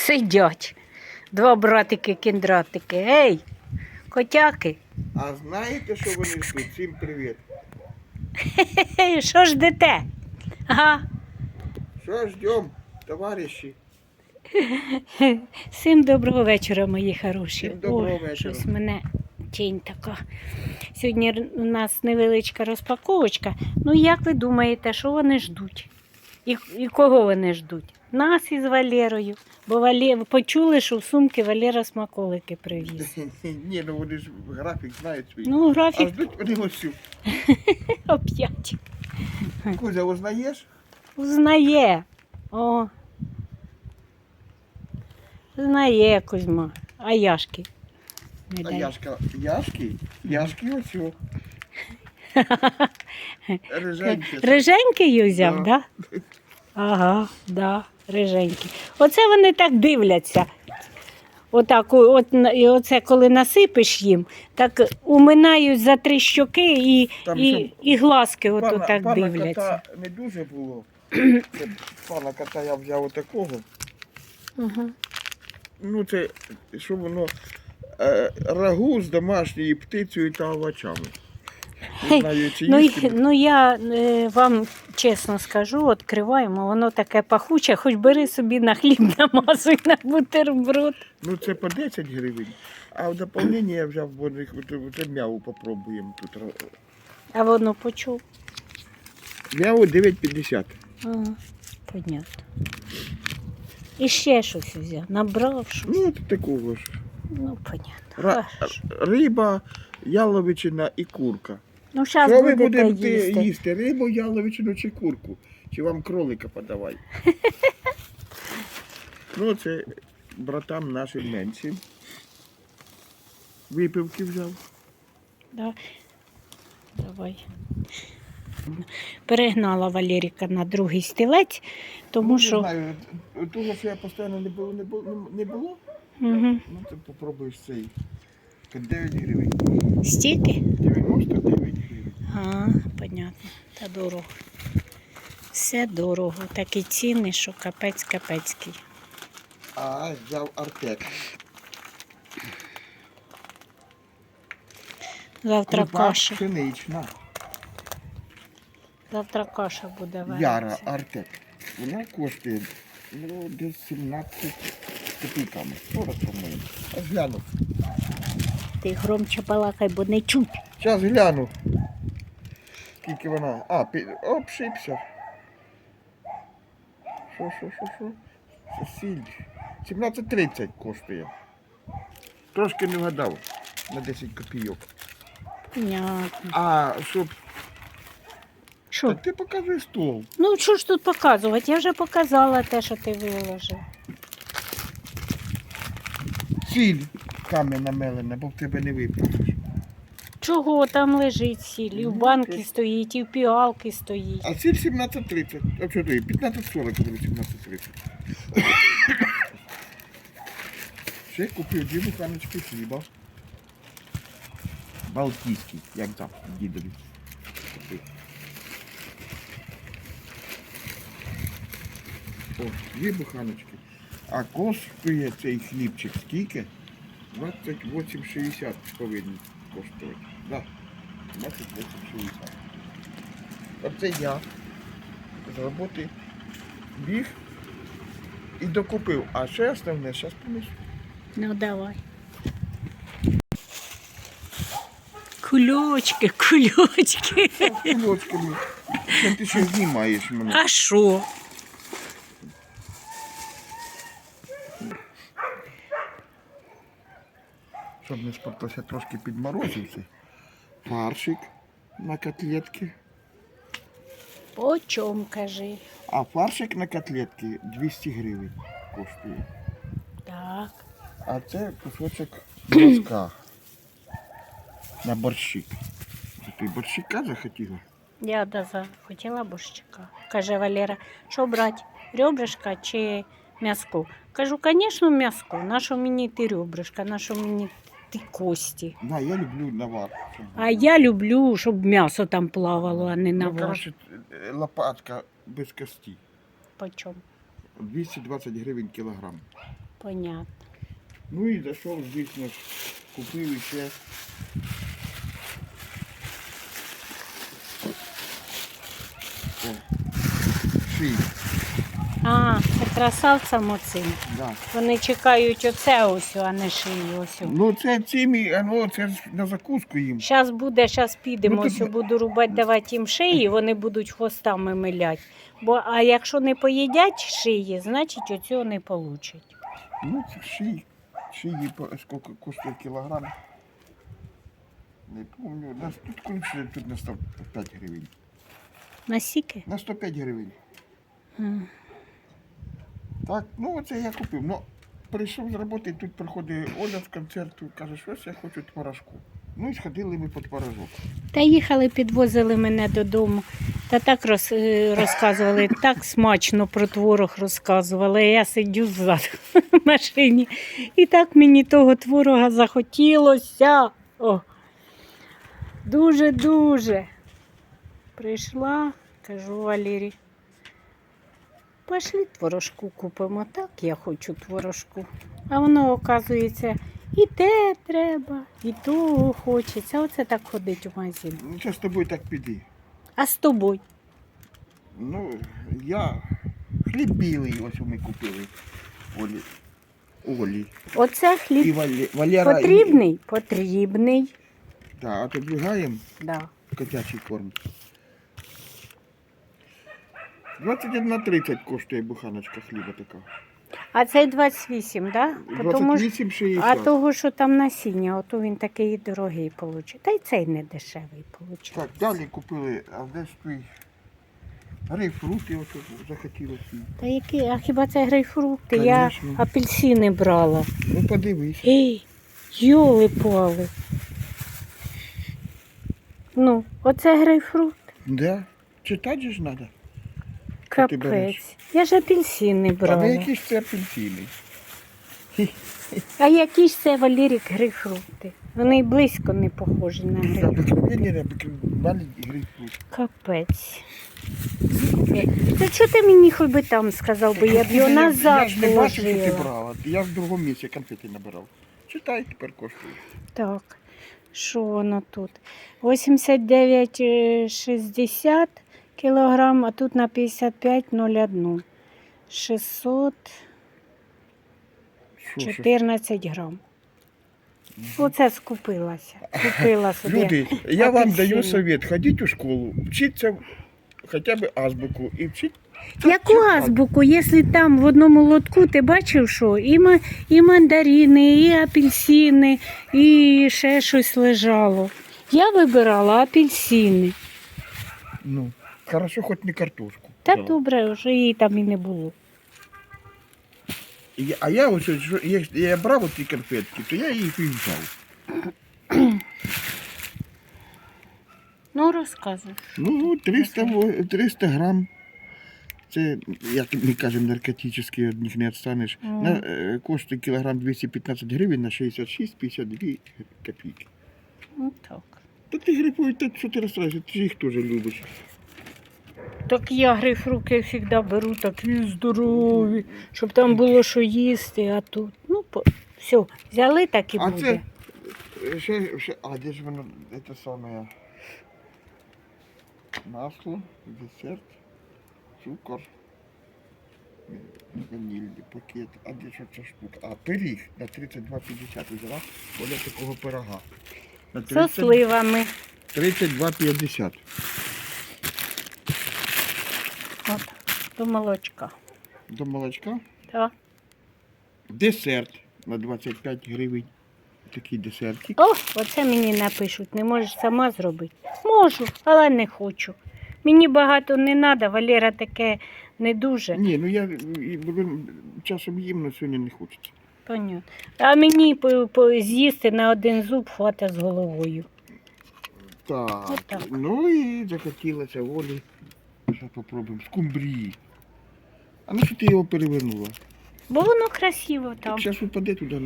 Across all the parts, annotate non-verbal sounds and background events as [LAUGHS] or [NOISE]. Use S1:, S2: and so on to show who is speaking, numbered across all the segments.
S1: Сидять. Два братики кіндратики. Ей, котяки.
S2: А знаєте, що вони ждуть? Всім привіт.
S1: Що ждете? Ага.
S2: Що ждем, товариші? [LAUGHS]
S1: Всім доброго вечора, мої хороші.
S2: Всім доброго
S1: Ой,
S2: вечора.
S1: Щось мене тінь така. Сьогодні у нас невеличка розпаковочка. Ну, як ви думаєте, що вони ждуть? І, і кого вони ждуть? Нас із Валерою. Бо Валє... почули, що в сумки Валера смаколики привіз. [LAUGHS]
S2: Ні, ну вони ж графік знають свій.
S1: Ну,
S2: А ждуть вони ось [LAUGHS]
S1: оп'ять.
S2: Кузя, узнаєш?
S1: Узнає. О. Знає Кузьма. А Яшки? Не
S2: А
S1: дай.
S2: Яшка, Яшки? Яшки ось цю. [LAUGHS] Риженькі.
S1: Риженький взяв,
S2: Да.
S1: да? Ага, да, риженький. Оце вони так дивляться. Отак, от, і оце коли насипиш їм, так уминають за три щоки і,
S2: Там
S1: і, і глазки ото
S2: Пана,
S1: так
S2: пана
S1: дивляться.
S2: кота не дуже було. Це пана кота я взяв отакого.
S1: Угу.
S2: Ну це, що воно е, рагу з домашньою птицею та овочами. Не знаю, чи
S1: Ну,
S2: їсти
S1: і- ну я е, вам чесно скажу, відкриваємо, воно таке пахуче, хоч бери собі на хліб [LAUGHS] намазуй на бутерброд.
S2: Ну це по 10 гривень. А в доповнення я взяв бо це м'яву попробуємо тут.
S1: А воно почув.
S2: М'яву 9,50.
S1: Ага, понятно. І ще щось взяв, набрав щось.
S2: Ну, от такого ж.
S1: Ну, понятно.
S2: Ра-
S1: Хорошо.
S2: риба, яловичина і курка.
S1: Ну, зараз
S2: Що ви
S1: будете їсти.
S2: їсти? Рибу, яловичину чи курку? Чи вам кролика подавай? [LAUGHS] ну, це братам нашим меншим. Випивки взяв.
S1: Да. Давай. Перегнала Валеріка на другий стілець, тому
S2: ну,
S1: що.
S2: Не знаю, того, що я постійно не було, не було, не було.
S1: Угу.
S2: Ну, ти попробуєш цей. 9 гривень.
S1: Стільки?
S2: 99 гривень.
S1: А, понятно. Та дорого. Все дорого. Такі ціни, що капець капецький.
S2: А взяв Артек.
S1: Завтра
S2: Крупа
S1: каша.
S2: Пшенична.
S1: Завтра каша буде
S2: Яра. Артек. Вона коштує ну, десь 17 копійками. 40, по-моєму. Гляну.
S1: Ти громче балакай, бо не чуть.
S2: Зараз гляну. Скільки вона. А, пі... обшипся. Що, що, що, що? Сіль. 17,30 коштує. Трошки не вгадав. На 10 копійок.
S1: Понятно.
S2: А щоб.
S1: Що?
S2: Так ти покажи стол.
S1: Ну, що ж тут показувати? Я вже показала те, що ти виложив.
S2: Сіль кам'яна мелена, бо в тебе не випустиш.
S1: Чого там лежить сіль? І в
S2: Ну,
S1: банки стоїть, і в піалки стоїть.
S2: А сіль 17,30. А що ти? 15,40, коли 17,30. Ще купив дві буханочки хліба. Балтійський, як там, дідові. О, дві буханочки. А коштує цей хлібчик скільки? 28,60 повинен коштувати. Да. 28,60. Оце я з роботи біг і докупив. А ще основне, зараз принесу.
S1: Ну, давай. Кульочки, кульочки.
S2: Кулочками. Що ти ще знімаєш мене?
S1: А що?
S2: Щоб не спортився, трошки підморозився. Фаршик на котлетки.
S1: По чому, кажи?
S2: А фаршик на котлетки 200 гривень коштує.
S1: Так.
S2: А це кусочок мозка [COUGHS] на борщик. Ти борщика захотіла?
S1: Я да захотіла борщика. Каже Валера, що брати, ребрышка чи м'язко? Кажу, звісно, м'язко. Нащо мені ти ребрышка, нащо мені ти кості?
S2: Да, я люблю навар. щоб
S1: А я люблю, щоб м'ясо там плавало, а не
S2: Ну,
S1: ваш.
S2: коротше, е, лопатка без кості.
S1: По чому?
S2: 220 гривень кілограм.
S1: Понятно.
S2: Ну і зайшов, звісно ж, купив ще. О, ший,
S1: А, це красавцям оцим.
S2: да.
S1: Вони чекають оце ось, а не шию ось.
S2: Ну це цими, а ну це ж на закуску їм.
S1: Зараз буде, зараз підемо,
S2: Ну,
S1: ось буду рубати, давати їм шиї, вони будуть хвостами милять. Бо, а якщо не поїдять шиї, значить оцього не получать.
S2: Ну це ший. Шиї по скільки коштує кілограм. Не пам'ятаю. На, тут кончили тут на 105 гривень.
S1: Насіки?
S2: На 105 гривень.
S1: М.
S2: Так, ну оце я купив. Ну, прийшов з роботи, тут приходить Оля з концерту, каже, щось я хочу творожку. Ну і сходили ми по творожок.
S1: Та їхали, підвозили мене додому. Та так роз, е, розказували, так смачно про творог розказували. Я сидю ззаду в машині. І так мені того творога захотілося. О. Дуже-дуже. Прийшла, кажу Валері. Пошли творожку купимо. Так я хочу творожку. А воно, оказується, і те треба, і того хочеться. Оце так ходить у магазин.
S2: Ну, це з тобою так піди.
S1: А з тобою?
S2: Ну, я хліб білий, ось ми купили. Олі. Олі.
S1: Оце
S2: І
S1: хліб
S2: Валі, Валера.
S1: потрібний? Потрібний.
S2: Так, а то бігаємо
S1: Да.
S2: котячий корм. 21,30 коштує буханочка хліба така.
S1: А цей 28, да? Тому ж-
S2: 28,60.
S1: а того, що там насіння, ото він такий дорогий получить. Та й цей не дешевий получить.
S2: Так, далі купили, а де ж той грейпфрути ось захотілося.
S1: Та які, а хіба це грейпфрукти? Я
S2: Конечно.
S1: апельсини брала.
S2: Ну подивись.
S1: Ей, йоли пали. Ну, оце грейпфрут.
S2: Да? Читати ж треба. Що ти береш?
S1: Капець. Я ж апельсини
S2: А
S1: брала.
S2: ви які ж це апельсини?
S1: А які ж це Валерік грейпфрукти? Вони й близько не похожі на
S2: маленький грейпфрут.
S1: Капець. Та що ти мені хоч би там сказав, бо я б його
S2: Я
S1: назад
S2: ж не бачив, що ти
S1: положила.
S2: брала. Я ж в другому місці конфети набирав. Читай, тепер коштує.
S1: Так, що воно тут? 89,60 кілограм, а тут на 55,01. 614
S2: Що, що?
S1: грам. Оце скупилася. Купила [LAUGHS] собі.
S2: Люди, я вам даю совет. Ходіть у школу, вчіться хоча б азбуку і вчіть.
S1: Яку азбуку, якщо там в одному лотку ти бачив, що і, ма- і мандарини, і апельсини, і ще щось лежало. Я вибирала апельсини.
S2: Ну, хорошо, хоч не картошку.
S1: Та
S2: Да.
S1: добре, вже її там і не було.
S2: І я- А я ось, ось, що- я, я брав ці конфетки, то я їх і взяв. [CLEARS THROAT]
S1: Ну, розказуй.
S2: Ну, 300, во- 300 грам. Це, як ми кажемо, наркотичний, від них не відстанеш.
S1: Мгм.
S2: На, е, коштує кілограм 215 гривень на 66-52 копійки.
S1: Ну так.
S2: Та ти грибуй, та що ти розстраюєшся, ти ж їх теж любиш.
S1: Так я грейпфрукти завжди беру такі здорові, щоб там було що їсти, а тут. Ну, по... все, взяли так і
S2: А
S1: буде.
S2: це, ще, ще, а де ж воно, це саме, масло, десерт, цукор, ванільний пакет, а де що ця штука? А, пиріг на 32,50 взяла, Оля такого пирога. На
S1: Со
S2: 30
S1: сливами.
S2: 32,50.
S1: От, до молочка.
S2: До молочка.
S1: Так.
S2: Десерт на 25 гривень. Такий десертик.
S1: О, оце мені напишуть. Не можеш сама зробити. Можу, але не хочу. Мені багато не треба, Валера таке не дуже.
S2: Ні, ну я часом їм, але сьогодні не хочеться.
S1: Понятно. А мені по, по, з'їсти на один зуб хватить з головою.
S2: Так,
S1: Отак.
S2: ну і захотілося волі. Зараз попробуємо. Скумбрії. А ну що ти його перевернула?
S1: Бо воно красиво там.
S2: Зараз упаде туди.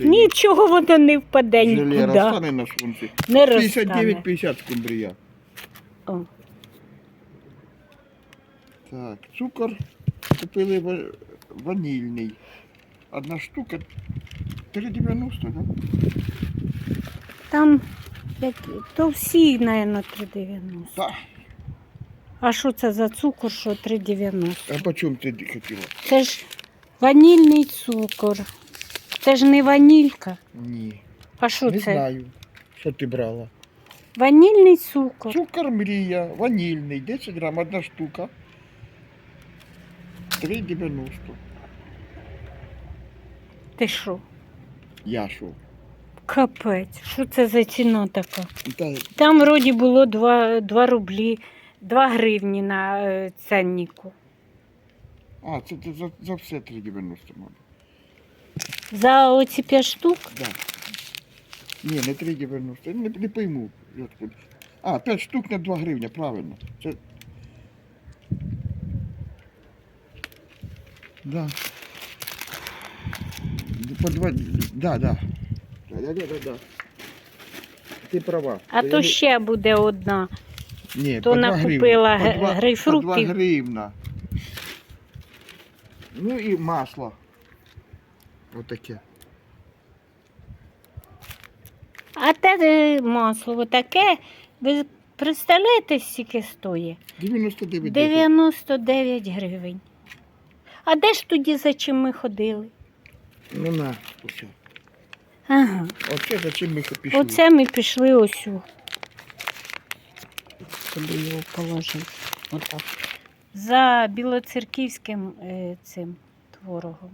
S1: Нічого воно не впаде нікуди.
S2: розтане на сонці.
S1: Не розтане.
S2: 59,50 скумбрія.
S1: О,
S2: Так, цукор купили ва- ванільний. одна штука 3,90, да?
S1: Там як, то всі, мабуть, 3,90.
S2: Так.
S1: А що це за цукор, що 3,90?
S2: А по чому ти хотіла?
S1: Це ж ванільний цукор. Це ж не ванілька.
S2: Ні.
S1: А що
S2: Не
S1: це?
S2: знаю, що ти брала.
S1: Ванільний цукор.
S2: Цукор мрія, ванільний, 10 грам, одна штука. 3,90.
S1: Ти що?
S2: Я що?
S1: Капець, що це за ціна така?
S2: Та,
S1: Там вроді було 2, 2 рублі, 2 гривні на е, ценнику.
S2: а, це, це за, за все 3,90 мабуть.
S1: За оці 5 штук
S2: Да. Ні, не 3,90. Не, не пойму. откуда. А, 5 штук на 2 гривня, правильно. Це... Да. По 2... Да, да. Да, да, да, да. Ти права.
S1: А
S2: Я
S1: то
S2: не-
S1: ще буде одна.
S2: Ні,
S1: то
S2: по 2
S1: накупила грейпфрутів.
S2: По 2 гривна. Ну і масло. Отаке.
S1: А те масло таке, ви представляєте, скільки стоїть?
S2: 99
S1: 99 гривень. А де ж тоді за чим ми ходили?
S2: Ну на, усе.
S1: Ага.
S2: Оце за чим ми пішли.
S1: Оце ми пішли ось. Куди його положити? Отак. За білоцерківським е, цим творогом.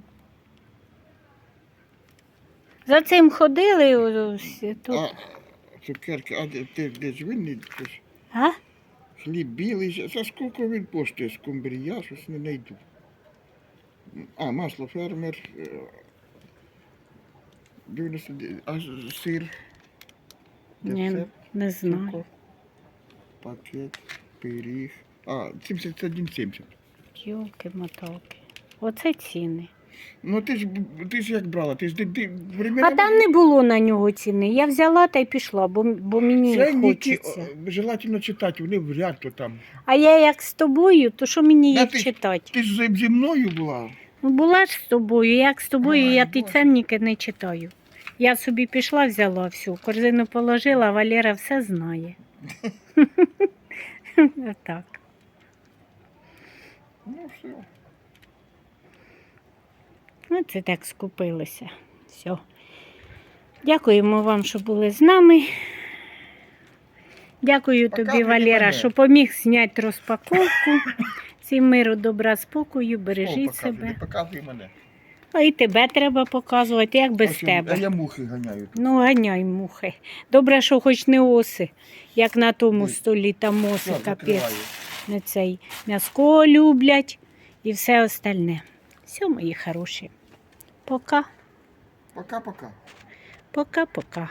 S1: За цим ходили ось тут.
S2: А, цукерки, а де, ти де ж він?
S1: А?
S2: Хліб білий. За скільки він коштує скумбрія, щось не знайду. А, масло фермер. е, 99, а сир.
S1: Ні, не знаю.
S2: цукор, Пакет, пиріг. А, 71,70.
S1: Йолки-моталки. Оце ціни.
S2: Ну ти ж ти ж як брала, ти ж ти, ти
S1: А там не було на нього ціни. Я взяла та й пішла, бо, бо мені
S2: Ценники,
S1: хочеться.
S2: о, желательно читати, вони в ряд то там.
S1: А я як з тобою, то що мені їх
S2: ти
S1: читати?
S2: Ти ж зі- мною була.
S1: Ну була ж з тобою, як з тобою,
S2: Ой,
S1: я ті
S2: Боже.
S1: ценники не читаю. Я собі пішла, взяла всю, корзину положила, Валера все знає. [LAUGHS] Так.
S2: Ну все.
S1: Ну, це так скупилося. Все. Дякуємо вам, що були з нами. Дякую тобі, Валера, що поміг зняти розпаковку. [LAUGHS] Всім миру, добра, спокою, бережіть себе.
S2: Показуй мене.
S1: А і тебе треба показувати, як без
S2: Ось,
S1: тебе.
S2: А я мухи ганяю.
S1: Ну, ганяй мухи. Добре, що хоч не оси, як на тому
S2: Ой.
S1: столі там оси, капець.
S2: закриваю.
S1: Не цей м'яско люблять і все остальне. Все, мої хороші. Пока,
S2: Пока-пока.
S1: пока-пока.